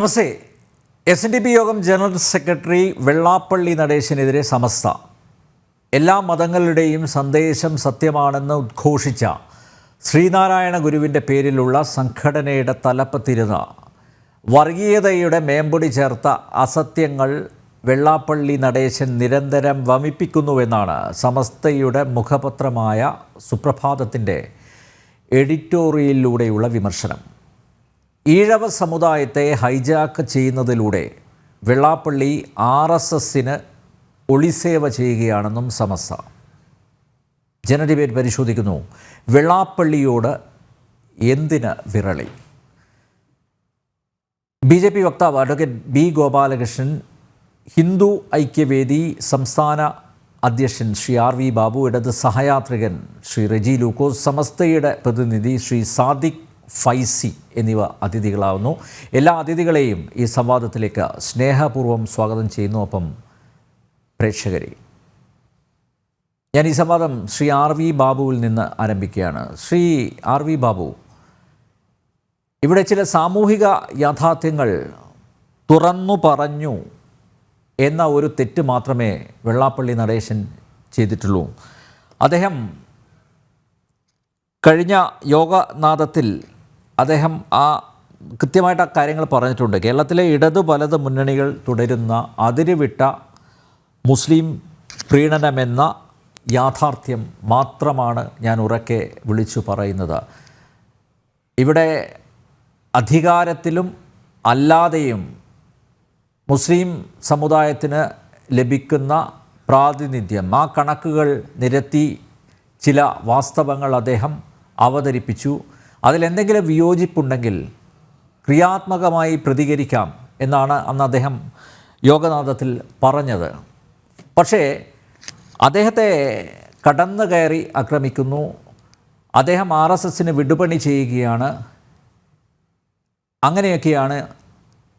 Namaste. S N D P യോഗം general secretary Vellappally നടേശനെതിരെ സമസ്ത. എല്ലാ മതങ്ങളുടെയും സന്ദേശം സത്യമാണെന്ന് ഉദ്ഘോഷിച്ച ശ്രീനാരായണ ഗുരുവിന്റെ പേരിലുള്ള സംഘടനയുടെ തലപ്പത്തിരുന്ന വർഗീയതയുടെ മേമ്പൊടി ചേർത്ത അസത്യങ്ങൾ വെള്ളാപ്പള്ളി നടേശൻ നിരന്തരം വമിപ്പിക്കുന്നുവെന്നാണ് സമസ്തയുടെ മുഖപത്രമായ സുപ്രഭാതത്തിന്റെ എഡിറ്റോറിയലിലൂടെയുള്ള വിമർശനം. ഈഴവ സമുദായത്തെ ഹൈജാക്ക് ചെയ്യുന്നതിലൂടെ വെള്ളാപ്പള്ളി ആർ എസ് എസിന് ഒളിസേവ ചെയ്യുകയാണെന്നും സമസ ജനഡിബേറ്റ് പരിശോധിക്കുന്നു. വെള്ളാപ്പള്ളിയോട് എന്തിന് വിരളി ബി ജെ പി വക്താവ് അഡ്വക്കേറ്റ് ബി ഗോപാലകൃഷ്ണൻ ഹിന്ദു ഐക്യവേദി സംസ്ഥാന അധ്യക്ഷൻ ശ്രീ ആർ വി ബാബു ഇടത് സഹയാത്രികൻ ശ്രീ റെജി ലൂക്കോസ് സമസ്തയുടെ പ്രതിനിധി ശ്രീ സാദിഖ് ഫൈസി എന്നിവ അതിഥികളാവുന്നു. എല്ലാ അതിഥികളെയും ഈ സംവാദത്തിലേക്ക് സ്നേഹപൂർവം സ്വാഗതം ചെയ്യുന്നു. ഒപ്പം പ്രേക്ഷകരെ. ഞാൻ ഈ സംവാദം ശ്രീ ആർ വി ബാബുവിൽ നിന്ന് ആരംഭിക്കുകയാണ്. ശ്രീ ആർ വി ബാബു ഇവിടെ ചില സാമൂഹിക യാഥാർത്ഥ്യങ്ങൾ തുറന്നു പറഞ്ഞു എന്ന ഒരു തെറ്റ് മാത്രമേ വെള്ളാപ്പള്ളി നടേശൻ ചെയ്തിട്ടുള്ളൂ. അദ്ദേഹം കഴിഞ്ഞ യോഗനാഥത്തിൽ അദ്ദേഹം ആ കൃത്യമായിട്ട് ആ കാര്യങ്ങൾ പറഞ്ഞിട്ടുണ്ട്. കേരളത്തിലെ ഇടതു വലത് മുന്നണികൾ തുടരുന്ന അതിരുവിട്ട മുസ്ലിം പ്രീണനമെന്ന യാഥാർത്ഥ്യം മാത്രമാണ് ഞാൻ ഉറക്കെ വിളിച്ചു പറയുന്നത്. ഇവിടെ അധികാരത്തിലും അല്ലാതെയും മുസ്ലിം സമുദായത്തിന് ലഭിക്കുന്ന പ്രാതിനിധ്യം ആ കണക്കുകൾ നിരത്തി ചില വാസ്തവങ്ങൾ അദ്ദേഹം അവതരിപ്പിച്ചു. അതിലെന്തെങ്കിലും വിയോജിപ്പുണ്ടെങ്കിൽ ക്രിയാത്മകമായി പ്രതികരിക്കാം എന്നാണ് അന്ന് അദ്ദേഹം യോഗനാഥത്തിൽ പറഞ്ഞത്. പക്ഷേ അദ്ദേഹത്തെ കടന്നു കയറി ആക്രമിക്കുന്നു. അദ്ദേഹം ആർ എസ് എസിന് വിടുപണി ചെയ്യുകയാണ്. അങ്ങനെയൊക്കെയാണ്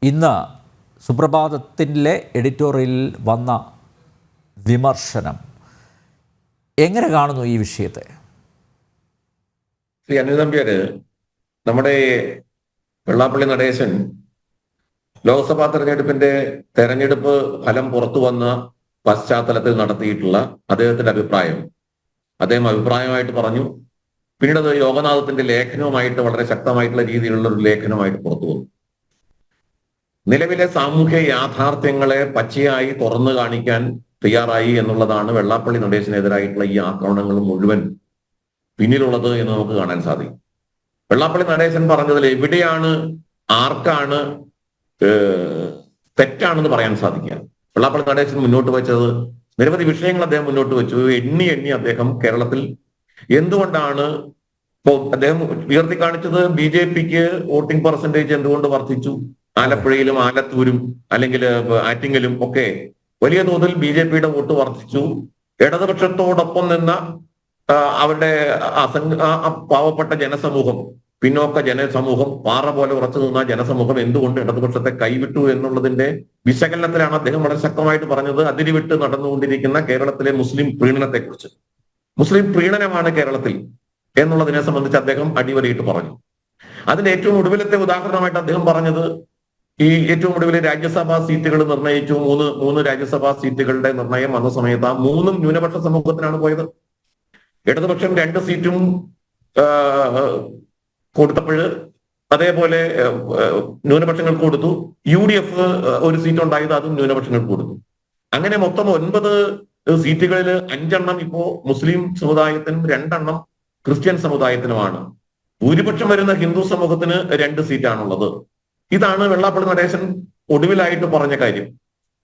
ഇന്ന് സുപ്രഭാതത്തിലെ എഡിറ്റോറിയലിൽ വന്ന വിമർശനം. എങ്ങനെ കാണുന്നു ഈ വിഷയത്തെ? ശ്രീ അനിൽ നമ്പ്യാര് നമ്മുടെ വെള്ളാപ്പള്ളി നടേശൻ ലോക്സഭാ തെരഞ്ഞെടുപ്പിന്റെ തെരഞ്ഞെടുപ്പ് ഫലം പുറത്തു വന്ന പശ്ചാത്തലത്തിൽ നടത്തിയിട്ടുള്ള അദ്ദേഹത്തിന്റെ അഭിപ്രായം. അദ്ദേഹം അഭിപ്രായമായിട്ട് പറഞ്ഞു. പിന്നീട് അത് യോഗനാഥത്തിന്റെ ലേഖനവുമായിട്ട് വളരെ ശക്തമായിട്ടുള്ള രീതിയിലുള്ള ഒരു ലേഖനമായിട്ട് പുറത്തു വന്നു. നിലവിലെ സാമൂഹ്യ യാഥാർത്ഥ്യങ്ങളെ പച്ചയായി തുറന്നു കാണിക്കാൻ തയ്യാറായി എന്നുള്ളതാണ് വെള്ളാപ്പള്ളി നടേശനെതിരായിട്ടുള്ള ഈ ആക്രമണങ്ങൾ മുഴുവൻ പിന്നിലുള്ളത് എന്ന് നമുക്ക് കാണാൻ സാധിക്കും. വെള്ളാപ്പള്ളി നടേശൻ പറഞ്ഞതിൽ എവിടെയാണ് ആർക്കാണ് തെറ്റാണെന്ന് പറയാൻ സാധിക്കുക. വെള്ളാപ്പള്ളി നടേശൻ മുന്നോട്ട് വെച്ചത് നിരവധി വിഷയങ്ങൾ അദ്ദേഹം മുന്നോട്ട് വെച്ചു. എണ്ണി എണ്ണി അദ്ദേഹം കേരളത്തിൽ എന്തുകൊണ്ടാണ് ഇപ്പോ അദ്ദേഹം ഉയർത്തി കാണിച്ചത് ബി ജെ പിക്ക് വോട്ടിംഗ് പെർസെന്റേജ് എന്തുകൊണ്ട് വർദ്ധിച്ചു? ആലപ്പുഴയിലും ആലത്തൂരും അല്ലെങ്കിൽ ആറ്റിങ്ങലും ഒക്കെ വലിയ തോതിൽ ബി ജെ പിയുടെ വോട്ട് വർദ്ധിച്ചു. ഇടതുപക്ഷത്തോടൊപ്പം നിന്ന അവരുടെ അസംഘ പാവപ്പെട്ട ജനസമൂഹം പിന്നോക്ക ജനസമൂഹം പാറ പോലെ ഉറച്ചു നിന്ന ജനസമൂഹം എന്തുകൊണ്ട് ഇടതുപക്ഷത്തെ കൈവിട്ടു എന്നുള്ളതിന്റെ വിശകലനത്തിലാണ് അദ്ദേഹം വളരെ ശക്തമായിട്ട് പറഞ്ഞത്. അതിരിവിട്ട് നടന്നുകൊണ്ടിരിക്കുന്ന കേരളത്തിലെ മുസ്ലിം പ്രീണനത്തെക്കുറിച്ച്. മുസ്ലിം പ്രീണനമാണ് കേരളത്തിൽ എന്നുള്ളതിനെ സംബന്ധിച്ച് അദ്ദേഹം അടിവരയിട്ട് പറഞ്ഞു. അതിന്റെ ഏറ്റവും ഒടുവിലത്തെ ഉദാഹരണമായിട്ട് അദ്ദേഹം പറഞ്ഞത് ഈ ഏറ്റവും ഒടുവിൽ രാജ്യസഭാ സീറ്റുകൾ നിർണയിച്ചു. മൂന്ന് മൂന്ന് രാജ്യസഭാ സീറ്റുകളുടെ നിർണയം വന്ന സമയത്ത് ആ മൂന്നും ന്യൂനപക്ഷ സമൂഹത്തിനാണ് പോയത്. ഇടതുപക്ഷം രണ്ട് സീറ്റും കൊടുത്തപ്പോഴ് അതേപോലെ ന്യൂനപക്ഷങ്ങൾ കൊടുത്തു. യു ഡി എഫ് ഒരു സീറ്റ് ഉണ്ടായത് അതും ന്യൂനപക്ഷങ്ങൾക്ക് കൊടുത്തു. അങ്ങനെ മൊത്തം ഒൻപത് സീറ്റുകളിൽ അഞ്ചെണ്ണം ഇപ്പോ മുസ്ലിം സമുദായത്തിനും രണ്ടെണ്ണം ക്രിസ്ത്യൻ സമുദായത്തിനുമാണ്. ഭൂരിപക്ഷം വരുന്ന ഹിന്ദു സമൂഹത്തിന് രണ്ട് സീറ്റാണുള്ളത്. ഇതാണ് വെള്ളാപ്പള്ളി നടേശൻ ഒടുവിലായിട്ട് പറഞ്ഞ കാര്യം.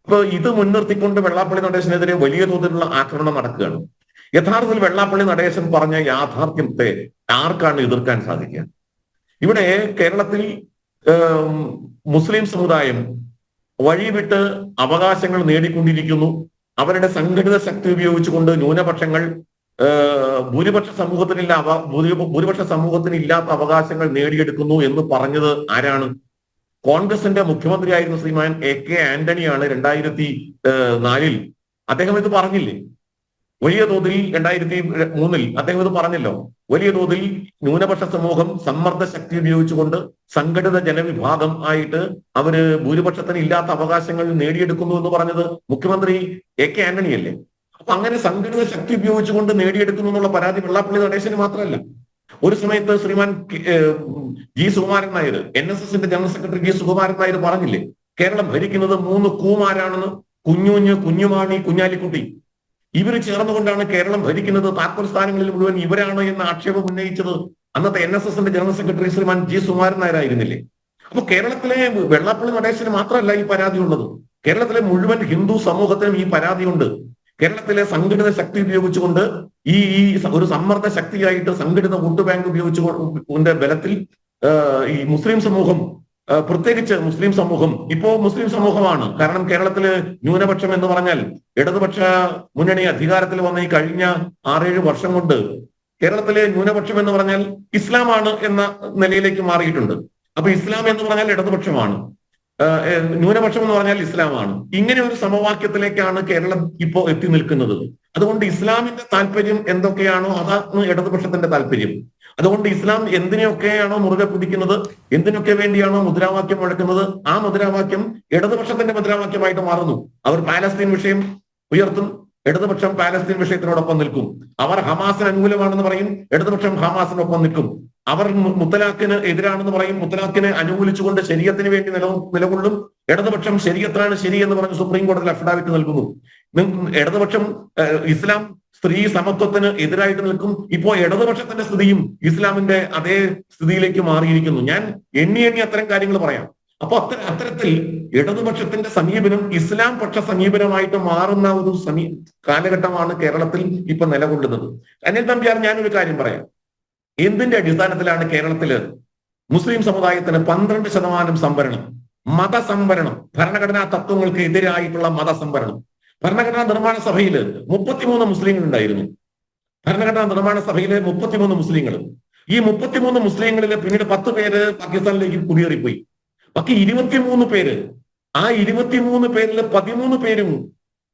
അപ്പൊ ഇത് മുൻനിർത്തിക്കൊണ്ട് വെള്ളാപ്പള്ളി നടേശനെതിരെ വലിയ തോതിലുള്ള ആക്രമണം നടക്കുകയാണ്. യഥാർത്ഥത്തിൽ വെള്ളാപ്പള്ളി നടേശൻ പറഞ്ഞ യാഥാർത്ഥ്യത്തെ ആർക്കാണ് എതിർക്കാൻ സാധിക്കുക? ഇവിടെ കേരളത്തിൽ മുസ്ലിം സമുദായം വഴിവിട്ട് അവകാശങ്ങൾ നേടിക്കൊണ്ടിരിക്കുന്നു. അവരുടെ സംഘടിത ശക്തി ഉപയോഗിച്ചുകൊണ്ട് ന്യൂനപക്ഷങ്ങൾ ഭൂരിപക്ഷ സമൂഹത്തിനില്ല അവ ഭൂരിപക്ഷ സമൂഹത്തിന് ഇല്ലാത്ത അവകാശങ്ങൾ നേടിയെടുക്കുന്നു എന്ന് പറഞ്ഞത് ആരാണ്? കോൺഗ്രസിന്റെ മുഖ്യമന്ത്രിയായിരുന്ന ശ്രീമാൻ എ കെ ആന്റണിയാണ് രണ്ടായിരത്തി നാലിൽ. അദ്ദേഹം ഇത് പറഞ്ഞില്ലേ? വലിയ തോതിൽ രണ്ടായിരത്തി മൂന്നിൽ അദ്ദേഹം ഇത് പറഞ്ഞല്ലോ. വലിയ തോതിൽ ന്യൂനപക്ഷ സമൂഹം സമ്മർദ്ദ ശക്തി ഉപയോഗിച്ചുകൊണ്ട് സംഘടിത ജനവിഭാഗം ആയിട്ട് അവർ ഭൂരിപക്ഷത്തിന് ഇല്ലാത്ത അവകാശങ്ങൾ നേടിയെടുക്കുന്നു എന്ന് പറഞ്ഞത് മുഖ്യമന്ത്രി എ കെ ആന്റണി അല്ലേ? അപ്പൊ അങ്ങനെ സംഘടിത ശക്തി ഉപയോഗിച്ചുകൊണ്ട് നേടിയെടുക്കുന്നു എന്നുള്ള പരാതി വെള്ളാപ്പള്ളി നടേശന് മാത്രമല്ല. ഒരു സമയത്ത് Shriman G Sukumaran Nair N S എസിന്റെ general secretary G Sukumaran Nair പറഞ്ഞില്ലേ? കേരളം ഭരിക്കുന്നത് മൂന്ന് കൂമാരാണെന്ന്. കുഞ്ഞുഞ്ഞ് കുഞ്ഞുമാണി കുഞ്ഞാലിക്കുട്ടി. ഇവർ ചേർന്നുകൊണ്ടാണ് കേരളം ഭരിക്കുന്നത്. താക്കോൽ സ്ഥാനങ്ങളിൽ മുഴുവൻ ഇവരാണ് എന്ന ആക്ഷേപം ഉന്നയിച്ചത് അന്നത്തെ എൻ എസ് എസിന്റെ general secretary Shriman G Sumaran നായരായിരുന്നില്ലേ? അപ്പൊ കേരളത്തിലെ വെള്ളാപ്പള്ളി നടേശന് മാത്രമല്ല ഈ പരാതി ഉള്ളത് കേരളത്തിലെ മുഴുവൻ ഹിന്ദു സമൂഹത്തിനും ഈ പരാതിയുണ്ട്. കേരളത്തിലെ സംഘടിത ശക്തി ഉപയോഗിച്ചുകൊണ്ട് ഈ ഈ ഒരു സമ്മർദ്ദ ശക്തിയായിട്ട് സംഘടിത വോട്ട് ബാങ്ക് ഉപയോഗിച്ചുകൊണ്ട് ബലത്തിൽ ഈ മുസ്ലിം സമൂഹം പ്രത്യേകിച്ച് മുസ്ലിം സമൂഹം. ഇപ്പോ മുസ്ലിം സമൂഹമാണ്. കാരണം കേരളത്തിൽ ന്യൂനപക്ഷം എന്ന് പറഞ്ഞാൽ ഇടതുപക്ഷ മുന്നണി അധികാരത്തിൽ വന്ന ഈ കഴിഞ്ഞ ആറേഴ് വർഷം കൊണ്ട് കേരളത്തിലെ ന്യൂനപക്ഷം എന്ന് പറഞ്ഞാൽ ഇസ്ലാമാണ് എന്ന നിലയിലേക്ക് മാറിയിട്ടുണ്ട്. അപ്പൊ ഇസ്ലാം എന്ന് പറഞ്ഞാൽ ഇടതുപക്ഷമാണ്. ന്യൂനപക്ഷം എന്ന് പറഞ്ഞാൽ ഇസ്ലാമാണ്. ഇങ്ങനെ ഒരു സമവാക്യത്തിലേക്കാണ് കേരളം ഇപ്പോ എത്തി നിൽക്കുന്നത്. അതുകൊണ്ട് ഇസ്ലാമിന്റെ താല്പര്യം എന്തൊക്കെയാണോ അതാണ് ഇടതുപക്ഷത്തിന്റെ താല്പര്യം. അതുകൊണ്ട് ഇസ്ലാം എന്തിനെയൊക്കെയാണോ മുറുകെ പിടിക്കുന്നത്? എന്തിനൊക്കെ വേണ്ടിയാണോ മുദ്രാവാക്യം മുഴക്കുന്നത്? ആ മുദ്രാവാക്യം ഇടതുപക്ഷത്തിന്റെ മുദ്രാവാക്യമായിട്ട് മാറുന്നു. അവർ പാലസ്തീൻ വിഷയം ഉയർത്തും ഇടതുപക്ഷം പാലസ്തീൻ വിഷയത്തിനോടൊപ്പം നിൽക്കും. അവർ ഹമാസിന് അനുകൂലമാണെന്ന് പറയും ഇടതുപക്ഷം ഹമാസിനൊപ്പം നിൽക്കും. അവർ മുത്തലാഖിന് എതിരാണെന്ന് പറയും മുത്തലാഖിനെ അനുകൂലിച്ചുകൊണ്ട് ശരീരത്തിന് വേണ്ടി നില നിലകൊള്ളും ഇടതുപക്ഷം ശരീരത്തിനാണ് ശരി എന്ന് പറഞ്ഞ് സുപ്രീം കോടതിയിൽ അഫിഡാവിറ്റ് നൽകുന്നു. ഇടതുപക്ഷം ഇസ്ലാം സ്ത്രീ സമത്വത്തിന് എതിരായിട്ട് നിൽക്കും. ഇപ്പോ ഇടതുപക്ഷത്തിന്റെ സ്ഥിതിയും ഇസ്ലാമിന്റെ അതേ സ്ഥിതിയിലേക്ക് മാറിയിരിക്കുന്നു. ഞാൻ എണ്ണി എണ്ണി അത്തരം കാര്യങ്ങൾ പറയാം. അപ്പൊ അത്തര അത്തരത്തിൽ ഇടതുപക്ഷത്തിന്റെ സമീപനം ഇസ്ലാം പക്ഷ സമീപനമായിട്ട് മാറുന്ന ഒരു സമീ കാലഘട്ടമാണ് കേരളത്തിൽ ഇപ്പൊ നിലകൊള്ളുന്നത്. അനിൽ നമ്പ്യാർ ഞാനൊരു കാര്യം പറയാം. എന്തിന്റെ അടിസ്ഥാനത്തിലാണ് കേരളത്തിൽ മുസ്ലിം സമുദായത്തിന് പന്ത്രണ്ട് ശതമാനം സംവരണം? മതസംവരണം. ഭരണഘടനാ തത്വങ്ങൾക്ക് എതിരായിട്ടുള്ള മതസംവരണം. ഭരണഘടനാ നിർമ്മാണ സഭയിൽ മുപ്പത്തിമൂന്ന് മുസ്ലിങ്ങൾ ഉണ്ടായിരുന്നു. ഭരണഘടനാ നിർമ്മാണ സഭയിലെ മുപ്പത്തിമൂന്ന് മുസ്ലിങ്ങൾ ഈ മുപ്പത്തിമൂന്ന് മുസ്ലിങ്ങളിൽ പിന്നീട് പത്ത് പേര് പാകിസ്ഥാനിലേക്ക് കുടിയേറിപ്പോയി. ബാക്കി ഇരുപത്തിമൂന്ന് പേര് ആ ഇരുപത്തിമൂന്ന് പേരിൽ പതിമൂന്ന് പേരും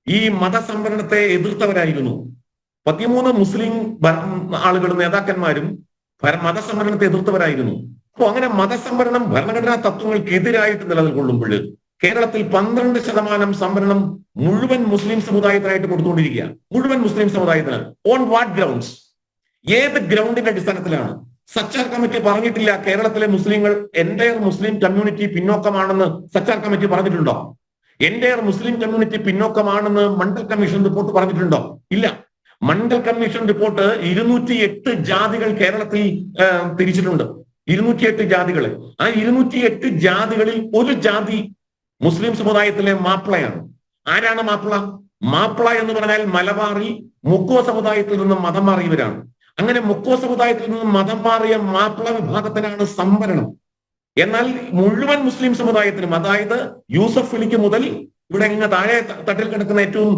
ഈ മതസംവരണത്തെ എതിർത്തവരായിരുന്നു. പതിമൂന്ന് മുസ്ലിം ആളുകളും നേതാക്കന്മാരും മതസംവരണത്തെ എതിർത്തവരായിരുന്നു. അപ്പൊ അങ്ങനെ മതസംവരണം ഭരണഘടനാ തത്വങ്ങൾക്ക് എതിരായിട്ട് നിലനിൽക്കൊള്ളുമ്പോൾ കേരളത്തിൽ പന്ത്രണ്ട് ശതമാനം സംവരണം മുഴുവൻ മുസ്ലിം സമുദായത്തിനായിട്ട് കൊടുത്തുകൊണ്ടിരിക്കുകയാണ് മുഴുവൻ മുസ്ലിം സമുദായത്തിന്. ഓൺ വാട്ട് ഗ്രൗണ്ട്സ് ഏത് ഗ്രൗണ്ടിന്റെ അടിസ്ഥാനത്തിലാണ്? സച്ചാർ കമ്മിറ്റി പറഞ്ഞിട്ടില്ല കേരളത്തിലെ മുസ്ലിങ്ങൾ എന്റയർ മുസ്ലിം കമ്മ്യൂണിറ്റി പിന്നോക്കമാണെന്ന് സച്ചാർ കമ്മിറ്റി പറഞ്ഞിട്ടുണ്ടോ? എന്റയർ മുസ്ലിം കമ്മ്യൂണിറ്റി പിന്നോക്കമാണെന്ന് മണ്ഡൽ കമ്മീഷൻ റിപ്പോർട്ട് പറഞ്ഞിട്ടുണ്ടോ? ഇല്ല. മണ്ഡൽ കമ്മീഷൻ റിപ്പോർട്ട് ഇരുന്നൂറ്റി എട്ട് ജാതികൾ കേരളത്തിൽ തിരിച്ചിട്ടുണ്ട്. ഇരുന്നൂറ്റിയെട്ട് ജാതികളെ. ആ ഇരുന്നൂറ്റിയെട്ട് ജാതികളിൽ ഒരു ജാതി മുസ്ലിം സമുദായത്തിലെ മാപ്പിളയാണ്. ആരാണ് മാപ്പിള? മാപ്പിള എന്ന് പറഞ്ഞാൽ മലബാറിൽ മുക്കോ സമുദായത്തിൽ നിന്നും മതം മാറിയവരാണ്. അങ്ങനെ മുക്കോ സമുദായത്തിൽ നിന്നും മതം മാറിയ മാപ്പിള വിഭാഗത്തിനാണ് സംവരണം. എന്നാൽ മുഴുവൻ മുസ്ലിം സമുദായത്തിനും അതായത് യൂസഫ് അലിക്ക് മുതൽ ഇവിടെ ഇങ്ങനെ താഴെ തട്ടിൽ കിടക്കുന്ന ഏറ്റവും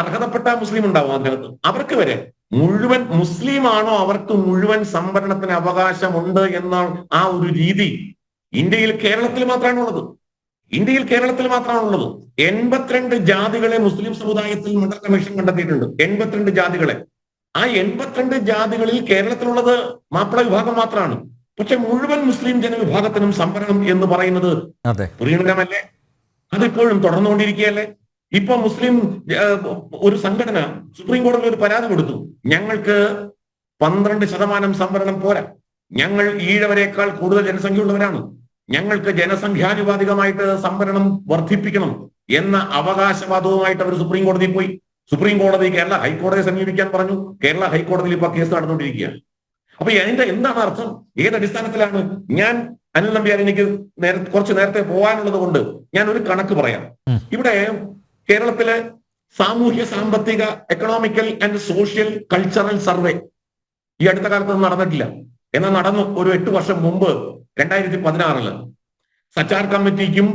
അർഹതപ്പെട്ട മുസ്ലിം ഉണ്ടാവും അതിനകത്ത്. അവർക്ക് വരെ മുഴുവൻ മുസ്ലിം ആണോ അവർക്ക് മുഴുവൻ സംവരണത്തിന് അവകാശമുണ്ട് എന്ന ആ ഒരു രീതി ഇന്ത്യയിൽ കേരളത്തിൽ മാത്രമാണ് ഉള്ളത് ഇന്ത്യയിൽ കേരളത്തിൽ മാത്രമാണുള്ളത്. എൺപത്തിരണ്ട് ജാതികളെ മുസ്ലിം സമുദായത്തിൽ മണ്ഡൽ കമ്മീഷൻ കണ്ടെത്തിയിട്ടുണ്ട്. എൺപത്തിരണ്ട് ജാതികളെ. ആ എൺപത്തിരണ്ട് ജാതികളിൽ കേരളത്തിലുള്ളത് മാപ്പിള വിഭാഗം മാത്രമാണ് പക്ഷെ മുഴുവൻ മുസ്ലിം ജനവിഭാഗത്തിനും സംവരണം എന്ന് പറയുന്നത് പ്രീണനമല്ലേ? അതിപ്പോഴും തുടർന്നുകൊണ്ടിരിക്കുകയല്ലേ? ഇപ്പൊ മുസ്ലിം ഒരു സംഘടന സുപ്രീം കോടതിയിൽ ഒരു പരാതി കൊടുത്തു. ഞങ്ങൾക്ക് പന്ത്രണ്ട് ശതമാനം സംവരണം പോരാ. ഞങ്ങൾ ഈഴവരെക്കാൾ കൂടുതൽ ജനസംഖ്യയുള്ളവരാണ്. ഞങ്ങൾക്ക് ജനസംഖ്യാനുപാതികമായിട്ട് സംവരണം വർദ്ധിപ്പിക്കണം എന്ന അവകാശവാദവുമായിട്ട് അവർ സുപ്രീം കോടതിയിൽ പോയി. സുപ്രീം കോടതി കേരള ഹൈക്കോടതിയെ സമീപിക്കാൻ പറഞ്ഞു. കേരള ഹൈക്കോടതിയിൽ ഇപ്പൊ കേസ് നടന്നുകൊണ്ടിരിക്കുകയാണ്. അപ്പൊ അതിന്റെ എന്താണ് അർത്ഥം? ഏത് അടിസ്ഥാനത്തിലാണ് ഞാൻ അനിൽ നമ്പ്യാർ എനിക്ക് നേര കുറച്ച് നേരത്തെ പോകാനുള്ളത് കൊണ്ട് ഞാൻ ഒരു കണക്ക് പറയാം. ഇവിടെ കേരളത്തിലെ സാമൂഹ്യ സാമ്പത്തിക economical and social cultural survey ഈ അടുത്ത കാലത്ത് നടന്നിട്ടില്ല. എന്നാൽ നടന്നു ഒരു എട്ട് വർഷം മുമ്പ് രണ്ടായിരത്തി പതിനാറിൽ സച്ചാർ കമ്മിറ്റിക്കും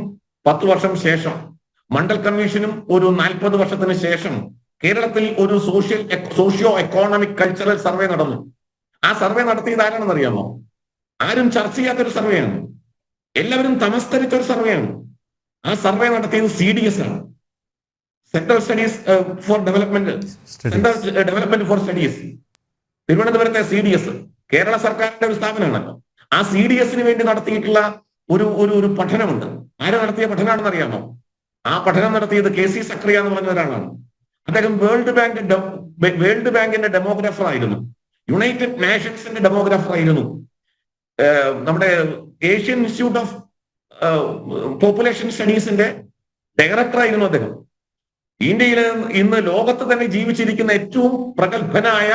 പത്ത് വർഷം ശേഷം മണ്ഡൽ കമ്മീഷനും ഒരു നാൽപ്പത് വർഷത്തിന് ശേഷം കേരളത്തിൽ ഒരു social socio economic cultural survey നടന്നു. ആ സർവേ നടത്തിയത് ആരാണെന്ന് അറിയാമോ ആരും ചർച്ച ചെയ്യാത്തൊരു സർവേയാണ്. എല്ലാവരും തമസ്കരിച്ച ഒരു സർവേയാണ്. ആ സർവേ നടത്തിയത് സി ഡി എസ് ആണ്. Centre studies for development centre development for studies. തിരുവനന്തപുരത്തെ സി ഡി എസ് കേരള സർക്കാരിന്റെ ഒരു സ്ഥാപനമാണ് ആ സി ഡി എസിന് വേണ്ടി നടത്തിയിട്ടുള്ള ഒരു ഒരു ഒരു പഠനമുണ്ട്. ആര് നടത്തിയ പഠനമാണെന്ന് അറിയാമോ ആ പഠനം നടത്തിയത് കെ സി സക്രിയ എന്ന് പറഞ്ഞ ഒരാളാണ്. അദ്ദേഹം വേൾഡ് ബാങ്ക് വേൾഡ് ബാങ്കിന്റെ ഡെമോഗ്രാഫർ ആയിരുന്നു. യുണൈറ്റഡ് നേഷൻസിന്റെ ഡെമോഗ്രാഫർ ആയിരുന്നു. നമ്മുടെ ഏഷ്യൻ ഇൻസ്റ്റിറ്റ്യൂട്ട് ഓഫ് പോപ്പുലേഷൻ സ്റ്റഡീസിന്റെ ഡയറക്ടർ ആയിരുന്നു അദ്ദേഹം. ഇന്ത്യയിൽ ഇന്ന് ലോകത്ത് തന്നെ ജീവിച്ചിരിക്കുന്ന ഏറ്റവും പ്രഗത്ഭനായ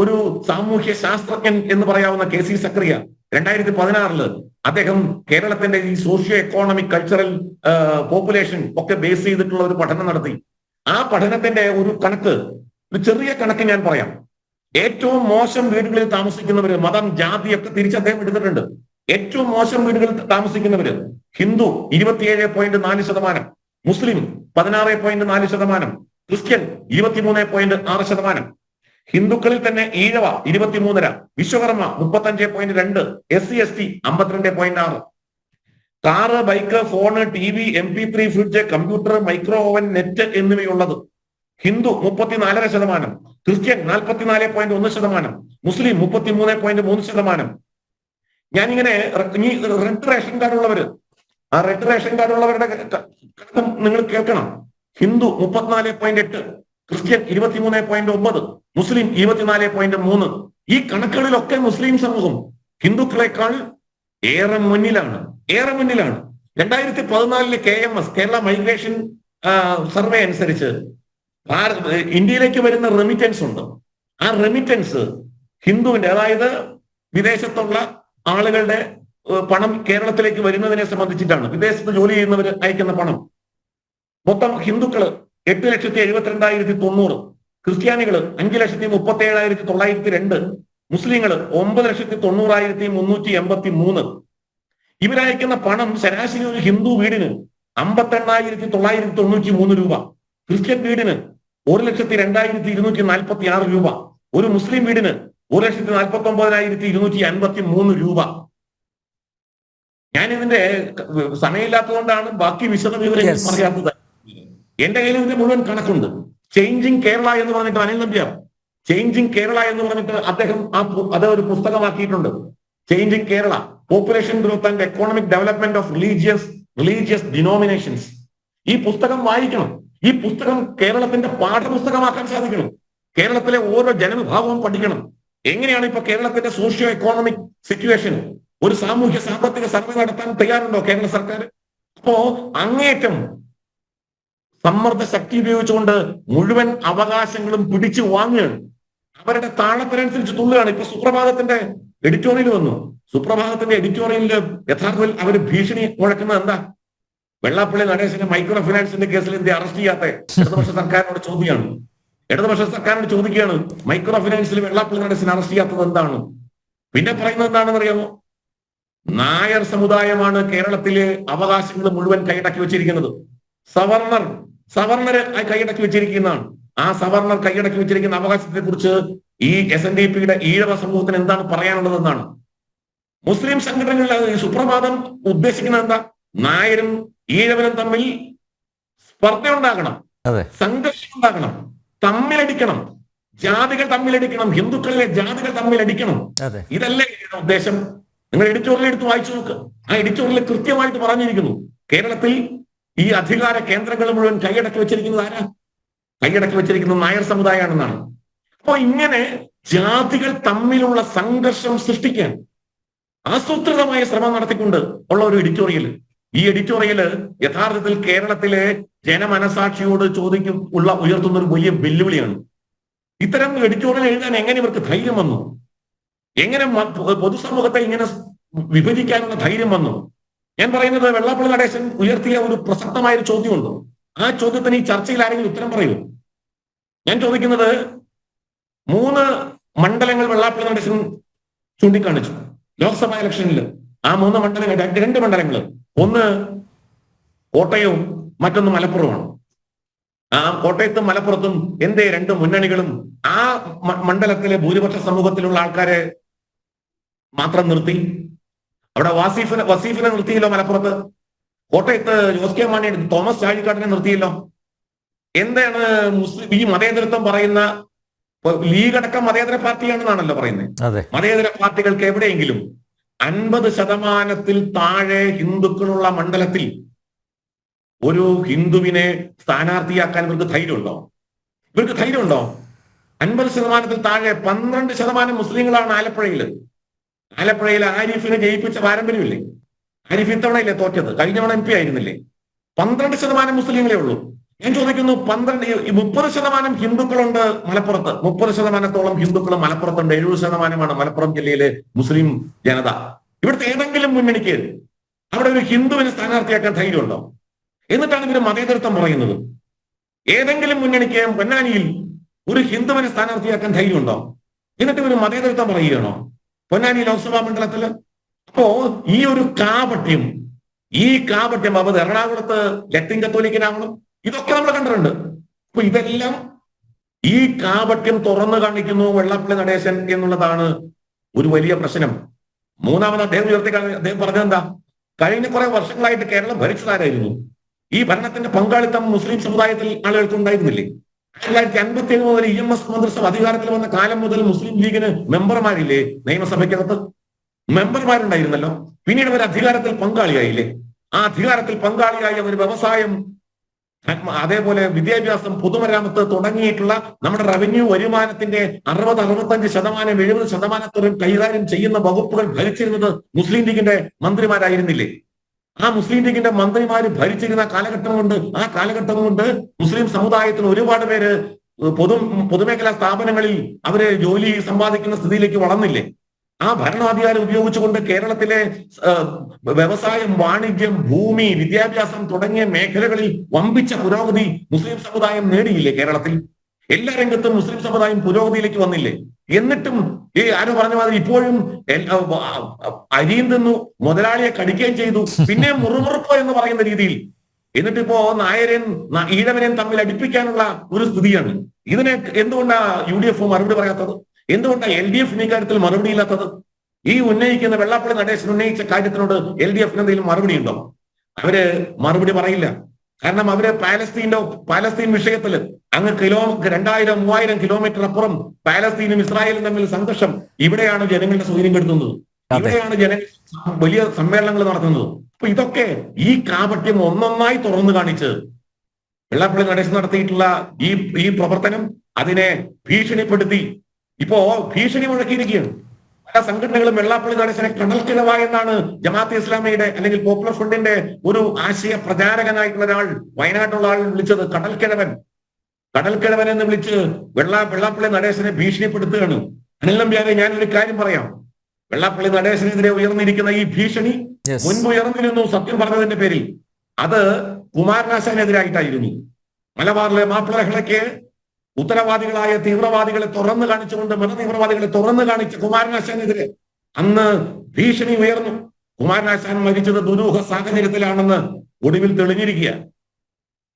ഒരു സാമൂഹ്യ ശാസ്ത്രജ്ഞൻ എന്ന് പറയാവുന്ന കെ സി സക്രിയ രണ്ടായിരത്തി പതിനാറിൽ അദ്ദേഹം കേരളത്തിന്റെ ഈ സോഷ്യോ എക്കോണമിക് കൾച്ചറൽ പോപ്പുലേഷൻ ഒക്കെ ബേസ് ചെയ്തിട്ടുള്ള ഒരു പഠനം നടത്തി. ആ പഠനത്തിന്റെ ഒരു കണക്ക് ഒരു ചെറിയ കണക്ക് ഞാൻ പറയാം. ഏറ്റവും മോശം വീടുകളിൽ താമസിക്കുന്നവര് മതം ജാതി ഒക്കെ തിരിച്ച് അദ്ദേഹം എടുത്തിട്ടുണ്ട്. ഏറ്റവും മോശം വീടുകളിൽ താമസിക്കുന്നവര് ഹിന്ദു ഇരുപത്തിയേഴ് പോയിന്റ് നാല് ശതമാനം മുസ്ലിം പതിനാറ് പോയിന്റ് നാല് ശതമാനം ക്രിസ്ത്യൻ ഇരുപത്തിമൂന്ന് പോയിന്റ് ആറ് ശതമാനം ഹിന്ദുക്കളിൽ തന്നെ ഈഴവ ഇരുപത്തിമൂന്നര വിശ്വകർമ്മ മുപ്പത്തഞ്ച് പോയിന്റ് രണ്ട് എസ് സി എസ് ടി അമ്പത്തിരണ്ട് പോയിന്റ് ആറ്. Car bike phone T V M P three fridge computer micro oven net എന്നിവയുള്ളത്. Hindu മുപ്പത്തിനാലര ശതമാനം ക്രിസ്ത്യൻ നാൽപ്പത്തിനാല് പോയിന്റ് ഒന്ന് ശതമാനം മുസ്ലിം മുപ്പത്തിമൂന്ന് പോയിന്റ് മൂന്ന് ശതമാനം. ഞാനിങ്ങനെ റെഡ് റേഷൻ കാർഡ് ഉള്ളവര് ആ റെഡ് റേഷൻ കാർഡ് ഉള്ളവരുടെ നിങ്ങൾ കേൾക്കണം. ഹിന്ദു മുപ്പത്തിനാല് പോയിന്റ് എട്ട് ക്രിസ്ത്യൻ ഇരുപത്തിമൂന്ന് പോയിന്റ് ഒമ്പത് മുസ്ലിം ഇരുപത്തിനാല് പോയിന്റ് മൂന്ന്. ഈ കണക്കുകളിലൊക്കെ മുസ്ലിം സമൂഹം ഹിന്ദുക്കളെക്കാൾ ഏറെ മുന്നിലാണ്. ഏറെ മുന്നിലാണ്. രണ്ടായിരത്തി പതിനാലിലെ K M S Kerala migration survey അനുസരിച്ച് ഇന്ത്യയിലേക്ക് വരുന്ന റെമിറ്റൻസ് ഉണ്ട്. ആ റെമിറ്റൻസ് ഹിന്ദുവിന്റെ അതായത് വിദേശത്തുള്ള ആളുകളുടെ പണം കേരളത്തിലേക്ക് വരുന്നതിനെ സംബന്ധിച്ചിട്ടാണ്. വിദേശത്ത് ജോലി ചെയ്യുന്നവർ അയക്കുന്ന പണം. മൊത്തം ഹിന്ദുക്കൾ എട്ട് ലക്ഷത്തി എഴുപത്തിരണ്ടായിരത്തി തൊണ്ണൂറ്. ക്രിസ്ത്യാനികൾ അഞ്ച് ലക്ഷത്തി മുപ്പത്തി ഏഴായിരത്തി തൊള്ളായിരത്തി രണ്ട്. മുസ്ലിങ്ങൾ ഒമ്പത് ലക്ഷത്തി തൊണ്ണൂറായിരത്തി മുന്നൂറ്റി എൺപത്തി മൂന്ന് ഇവരയക്കുന്ന പണം ശരാശരി ഒരു ഹിന്ദു വീടിന് അമ്പത്തെണ്ണായിരത്തി തൊള്ളായിരത്തി തൊണ്ണൂറ്റി മൂന്ന് രൂപ. ക്രിസ്ത്യൻ വീടിന് ഒരു ലക്ഷത്തി രണ്ടായിരത്തി ഇരുന്നൂറ്റി നാൽപ്പത്തി ആറ് രൂപ. ഒരു മുസ്ലിം വീടിന് ഒരു ലക്ഷത്തി നാൽപ്പത്തി ഒമ്പതിനായിരത്തി ഇരുന്നൂറ്റി അൻപത്തി മൂന്ന് രൂപ. ഞാനിതിന്റെ സമയമില്ലാത്തതുകൊണ്ടാണ് ബാക്കി വിശദ വിവരങ്ങൾ പറയാത്തത്. എന്റെ കയ്യിൽ ഇതിന്റെ മുഴുവൻ കണക്കുണ്ട്. ചേഞ്ചിങ് കേരള എന്ന് പറഞ്ഞിട്ട് അനിൽ നമ്പ്യാർ. ചേഞ്ചിങ് കേരള എന്ന് പറഞ്ഞിട്ട് അദ്ദേഹം ആ അത് ഒരു പുസ്തകമാക്കിയിട്ടുണ്ട്. Changing Kerala population growth and economic development of religious religious denominations ഈ പുസ്തകം വായിക്കണം. ഈ പുസ്തകം കേരളത്തിന്റെ പാഠപുസ്തകമാക്കാൻ സാധിക്കണം. കേരളത്തിലെ ഓരോ ജനവിഭാഗവും പഠിക്കണം. എങ്ങനെയാണ് ഇപ്പൊ കേരളത്തിന്റെ സോഷ്യോ എക്കോണമിക് സിറ്റുവേഷൻ? ഒരു സാമൂഹ്യ സാമ്പത്തിക സർവേ നടത്താൻ തയ്യാറുണ്ടോ കേരള സർക്കാർ? അപ്പോ അങ്ങേറ്റം സമ്മർദ്ദ ശക്തി ഉപയോഗിച്ചുകൊണ്ട് മുഴുവൻ അവകാശങ്ങളും പിടിച്ചു വാങ്ങുകയാണ്. അവരുടെ താളത്തിനനുസരിച്ച് തുള്ളുകയാണ്. ഇപ്പൊ സുപ്രഭാതത്തിന്റെ എഡിറ്റോറിയൽ വന്നു. സുപ്രഭാതത്തിന്റെ എഡിറ്റോറിയലിൽ യഥാർത്ഥത്തിൽ അവർ ഭീഷണി മുഴക്കുന്നത് എന്താ? വെള്ളാപ്പള്ളി നടേശന്റെ മൈക്രോ ഫിനാൻസിന്റെ കേസിൽ ഇന്ത്യ അറസ്റ്റ് ചെയ്യാത്ത? ഇടതുപക്ഷ സർക്കാരിനോട് ചോദ്യമാണ് ഇടതുപക്ഷ സർക്കാരിനോട് ചോദിക്കുകയാണ് മൈക്രോ ഫിനാൻസിൽ വെള്ളാപ്പള്ളി നടേശനെ അറസ്റ്റ് ചെയ്യാത്തത് എന്താണ്? പിന്നെ പറയുന്നത് എന്താണെന്ന് അറിയാമോ നായർ സമുദായമാണ് കേരളത്തിലെ അവകാശങ്ങൾ മുഴുവൻ കൈയടക്കി വെച്ചിരിക്കുന്നത്. സവർണർ സവർണര് കൈയടക്കി വെച്ചിരിക്കുന്നതാണ്. ആ സവർണർ കൈയടക്കി വെച്ചിരിക്കുന്ന അവകാശത്തെ കുറിച്ച് ഈ എസ് എൻ ഡി പിയുടെ ഈഴവ സമൂഹത്തിന് എന്താണ് പറയാനുള്ളത് എന്നാണ് മുസ്ലിം സംഘടനകളിൽ ഈ സുപ്രഭാതം ഉദ്ദേശിക്കുന്നത് എന്താ? നായരും ഈഴവനും തമ്മിൽ സ്പർദ്ധ ഉണ്ടാകണം സംഘർഷം ഉണ്ടാകണം തമ്മിലടിക്കണം. ജാതികൾ തമ്മിലടിക്കണം. ഹിന്ദുക്കളിലെ ജാതികൾ തമ്മിലടിക്കണം. ഇതല്ലേ ഉദ്ദേശം? നിങ്ങൾ എഡിറ്റോറിയൽ എടുത്ത് വായിച്ചു നോക്ക്. ആ എഡിറ്റോറിയൽ കൃത്യമായിട്ട് പറഞ്ഞിരിക്കുന്നു. കേരളത്തിൽ ഈ അധികാര കേന്ദ്രങ്ങൾ മുഴുവൻ കൈയടക്കി വെച്ചിരിക്കുന്നത് ആരാ? കൈയടക്കി വെച്ചിരിക്കുന്നത് നായർ സമുദായമാണെന്നാണ് അപ്പോ ഇങ്ങനെ ജാതികൾ തമ്മിലുള്ള സംഘർഷം സൃഷ്ടിക്കാൻ ആസൂത്രിതമായ ശ്രമം നടത്തിക്കൊണ്ട് ഉള്ള ഒരു എഡിറ്റോറിയൽ ഈ എഡിറ്റോറിയൽ യഥാർത്ഥത്തിൽ കേരളത്തിലെ ജനമനസാക്ഷിയോട് ചോദിക്കും ഉള്ള ഉയർത്തുന്ന ഒരു വലിയ വെല്ലുവിളിയാണ്. ഇത്തരം എഡിറ്റോറിയൽ എഴുതാൻ എങ്ങനെ ഇവർക്ക് ധൈര്യം വന്നു? എങ്ങനെ പൊതുസമൂഹത്തെ ഇങ്ങനെ വിഭജിക്കാനുള്ള ധൈര്യം വന്നു? ഞാൻ പറയുന്നത് വെള്ളാപ്പള്ളി നടേശൻ ഉയർത്തിയ ഒരു പ്രസക്തമായ ഒരു ചോദ്യമുണ്ട്. ആ ചോദ്യത്തിന് ഈ ചർച്ചയിൽ ആരെങ്കിലും ഉത്തരം പറയൂ ഞാൻ ചോദിക്കുന്നത് മൂന്ന് മണ്ഡലങ്ങൾ വെള്ളാപ്പള്ളി നടേശൻ ചൂണ്ടിക്കാണിച്ചു. ലോക്സഭാ ഇലക്ഷനിൽ ആ മൂന്ന് മണ്ഡലങ്ങൾ രണ്ട് മണ്ഡലങ്ങൾ. ഒന്ന് കോട്ടയവും മറ്റൊന്ന് മലപ്പുറമാണ് ആ കോട്ടയത്തും മലപ്പുറത്തും എന്തേ രണ്ട് മുന്നണികളും ആ മണ്ഡലത്തിലെ ഭൂരിപക്ഷ സമൂഹത്തിലുള്ള ആൾക്കാരെ മാത്രം നിർത്തി അവിടെ വാസീഫിനെ വസീഫിനെ നിർത്തിയില്ലോ മലപ്പുറത്ത്. കോട്ടയത്ത് ജോസ് കെ മാണി തോമസ് ചാഴിക്കാട്ടിനെ നിർത്തിയല്ലോ. എന്താണ് മുസ്ലിം ഈ മതേതരത്വം പറയുന്ന ലീഗടക്കം ലീഗ് അടക്കം മതേതര പാർട്ടിയാണെന്നാണല്ലോ പറയുന്നത്. മതേതര പാർട്ടികൾക്ക് എവിടെയെങ്കിലും അൻപത് ശതമാനത്തിൽ താഴെ ഹിന്ദുക്കളുള്ള മണ്ഡലത്തിൽ ഒരു ഹിന്ദുവിനെ സ്ഥാനാർത്ഥിയാക്കാൻ ഇവർക്ക് ധൈര്യമുണ്ടോ? ഇവർക്ക് ധൈര്യമുണ്ടോ? അൻപത് ശതമാനത്തിൽ താഴെ പന്ത്രണ്ട് ശതമാനം മുസ്ലിങ്ങളാണ് ആലപ്പുഴയിൽ ആലപ്പുഴയിൽ ആരിഫിനെ ജയിപ്പിച്ച പാരമ്പര്യമില്ലേ? ആരിഫ് ഇത്തവണയില്ലേ തോറ്റത്? കഴിഞ്ഞ തവണ എം പി ആയിരുന്നില്ലേ? പന്ത്രണ്ട് ശതമാനം മുസ്ലിങ്ങളെ ഉള്ളൂ. ഞാൻ ചോദിക്കുന്നു പന്ത്രണ്ട് മുപ്പത് ശതമാനം ഹിന്ദുക്കളുണ്ട് മലപ്പുറത്ത്. മുപ്പത് ശതമാനത്തോളം ഹിന്ദുക്കൾ മലപ്പുറത്തുണ്ട്. എഴുപത് ശതമാനമാണ് മലപ്പുറം ജില്ലയിലെ മുസ്ലിം ജനത. ഇവിടുത്തെ ഏതെങ്കിലും മുന്നണിക്ക് അവിടെ ഒരു ഹിന്ദുവിനെ സ്ഥാനാർത്ഥിയാക്കാൻ ധൈര്യമുണ്ടോ? എന്നിട്ടാണ് ഇവർ മതേതരത്വം പറയുന്നത്. ഏതെങ്കിലും മുന്നണിക്ക് പൊന്നാനിയിൽ ഒരു ഹിന്ദുവിനെ സ്ഥാനാർത്ഥിയാക്കാൻ ധൈര്യമുണ്ടോ? എന്നിട്ട് ഇവർ മതേതരത്വം പറയുകയാണോ? പൊന്നാനി ലോക്സഭാ മണ്ഡലത്തിൽ അപ്പോ ഈ ഒരു കാപട്യം ഈ കാപട്യം അപ്പൊ എറണാകുളത്ത് ലത്തിൻ കത്തോലിക്കനാവണം ഇതൊക്കെ നമ്മൾ കണ്ടിട്ടുണ്ട്. അപ്പൊ ഇതെല്ലാം ഈ കാപട്യം തുറന്നു കാണിക്കുന്നു വെള്ളപ്പള്ളി നടേശൻ എന്നുള്ളതാണ് ഒരു വലിയ പ്രശ്നം. മൂന്നാമത് അദ്ദേഹം ഉയർത്തി അദ്ദേഹം അദ്ദേഹം പറഞ്ഞതെന്താ കഴിഞ്ഞ കുറെ വർഷങ്ങളായിട്ട് കേരളം ഭരിച്ചതാരായിരുന്നു? ഈ ഭരണത്തിന്റെ പങ്കാളിത്തം മുസ്ലിം സമുദായത്തിൽ ആളുകൾക്ക് ഉണ്ടായിരുന്നില്ലേ? ആയിരത്തി തൊള്ളായിരത്തി അൻപത്തി ഏഴ് മുതൽ ഇ എം എസ് മന്ത്രിസഭ അധികാരത്തിൽ വന്ന കാലം മുതൽ മുസ്ലിം ലീഗിന് മെമ്പർമാരില്ലേ? നിയമസഭയ്ക്കകത്ത് മെമ്പർമാരുണ്ടായിരുന്നല്ലോ. പിന്നീട് അവർ അധികാരത്തിൽ പങ്കാളിയായില്ലേ? ആ അധികാരത്തിൽ പങ്കാളിയായി അവർ വ്യവസായം അതേപോലെ വിദ്യാഭ്യാസം പൊതുമരാമത്ത് തുടങ്ങിയിട്ടുള്ള നമ്മുടെ റവന്യൂ വരുമാനത്തിന്റെ അറുപത് അറുപത്തഞ്ച് ശതമാനം എഴുപത് ശതമാനത്തോളം കൈകാര്യം ചെയ്യുന്ന വകുപ്പുകൾ ഭരിച്ചിരുന്നത് മുസ്ലിം ലീഗിന്റെ മന്ത്രിമാരായിരുന്നില്ലേ? ആ മുസ്ലിം ലീഗിന്റെ മന്ത്രിമാര് ഭരിച്ചിരുന്ന കാലഘട്ടം കൊണ്ട് ആ കാലഘട്ടം കൊണ്ട് മുസ്ലിം സമുദായത്തിന് ഒരുപാട് പേര് പൊതു പൊതുമേഖലാ സ്ഥാപനങ്ങളിൽ അവരെ ജോലി സമ്പാദിക്കുന്ന സ്ഥിതിയിലേക്ക് വളർന്നില്ലേ? ആ ഭരണാധികാരം ഉപയോഗിച്ചുകൊണ്ട് കേരളത്തിലെ വ്യവസായം വാണിജ്യം ഭൂമി വിദ്യാഭ്യാസം തുടങ്ങിയ മേഖലകളിൽ വമ്പിച്ച പുരോഗതി മുസ്ലിം സമുദായം നേടിയില്ലേ കേരളത്തിൽ? എല്ലാ രംഗത്തും മുസ്ലിം സമുദായം പുരോഗതിയിലേക്ക് വന്നില്ലേ? എന്നിട്ടും ഈ ആരോ പറഞ്ഞ മാതിരി ഇപ്പോഴും അരിയും തിന്നു മുതലാളിയെ കടിക്കുകയും ചെയ്തു പിന്നെ മുറുമുറുക്കോ എന്ന് പറയുന്ന രീതിയിൽ. എന്നിട്ടിപ്പോ നായരൻ ന- ഈഴവനെയും തമ്മിൽ അടുപ്പിക്കാനുള്ള ഒരു സ്ഥിതിയാണ്. ഇതിനെ എന്തുകൊണ്ടാ യു ഡി എഫ് മറുപടി പറയാത്തത്? എന്തുകൊണ്ടാ എൽ ഡി എഫിന് ഈ കാര്യത്തിൽ മറുപടി ഇല്ലാത്തത്? ഈ ഉന്നയിക്കുന്ന വെള്ളാപ്പള്ളി നടേശൻ ഉന്നയിച്ച കാര്യത്തിനോട് എൽ ഡി എഫിന് എന്തെങ്കിലും മറുപടി ഉണ്ടോ? അവർ മറുപടി പറയില്ല. കാരണം അവർ പാലസ്തീന്റെ പാലസ്തീൻ വിഷയത്തിൽ അങ്ങ് കിലോ രണ്ടായിരം മൂവായിരം കിലോമീറ്റർ അപ്പുറം പാലസ്തീനും ഇസ്രായേലും തമ്മിൽ സംഘർഷം ഇവിടെയാണ് ജനങ്ങളുടെ സൗകര്യം കെടുത്തുന്നത് ഇവിടെയാണ് ജന വലിയ സമ്മേളനങ്ങൾ നടത്തുന്നത്. അപ്പൊ ഇതൊക്കെ ഈ കാപട്യം ഒന്നൊന്നായി തുറന്നു കാണിച്ച് വെള്ളാപ്പള്ളി നടേശൻ നടത്തിയിട്ടുള്ള ഈ ഈ പ്രവർത്തനം അതിനെ ഭീഷണിപ്പെടുത്തി. ഇപ്പോ ഭീഷണി മുഴക്കിയിരിക്കുകയാണ്. പല സംഘടനകളും വെള്ളാപ്പള്ളി നടേശനെ കടൽക്കിഴവ എന്നാണ് ജമാഅത്ത് ഇസ്ലാമിയുടെ അല്ലെങ്കിൽ പോപ്പുലർ ഫ്രണ്ടിന്റെ ഒരു ആശയ പ്രചാരകനായിട്ടുള്ള ഒരാൾ വയനാട്ടിലുള്ള ആൾ വിളിച്ചത് കടൽക്കിഴവൻ. കടൽക്കിഴവൻ എന്ന് വിളിച്ച് വെള്ള വെള്ളാപ്പള്ളി നടേശനെ ഭീഷണിപ്പെടുത്തുകയാണ്. അനിൽ നമ്പ്യാരെ ഞാനൊരു കാര്യം പറയാം. വെള്ളാപ്പള്ളി നടേശനെതിരെ ഉയർന്നിരിക്കുന്ന ഈ ഭീഷണി മുൻപ് ഉയർന്നിരുന്നു സത്യം പറഞ്ഞതിന്റെ പേരിൽ. അത് കുമാരനാശാനെതിരായിട്ടായിരുന്നു. മലബാറിലെ മാപ്പിളഹളയ്ക്ക് ഉത്തരവാദികളായ തീവ്രവാദികളെ തുറന്നു കാണിച്ചുകൊണ്ട് മത തീവ്രവാദികളെ തുറന്നു കാണിച്ച കുമാരനാശാനെതിരെ അന്ന് ഭീഷണി ഉയർന്നു. കുമാരനാശാൻ മരിച്ചത് ദുരൂഹ സാഹചര്യത്തിലാണെന്ന് ഒടുവിൽ തെളിഞ്ഞിരിക്കുക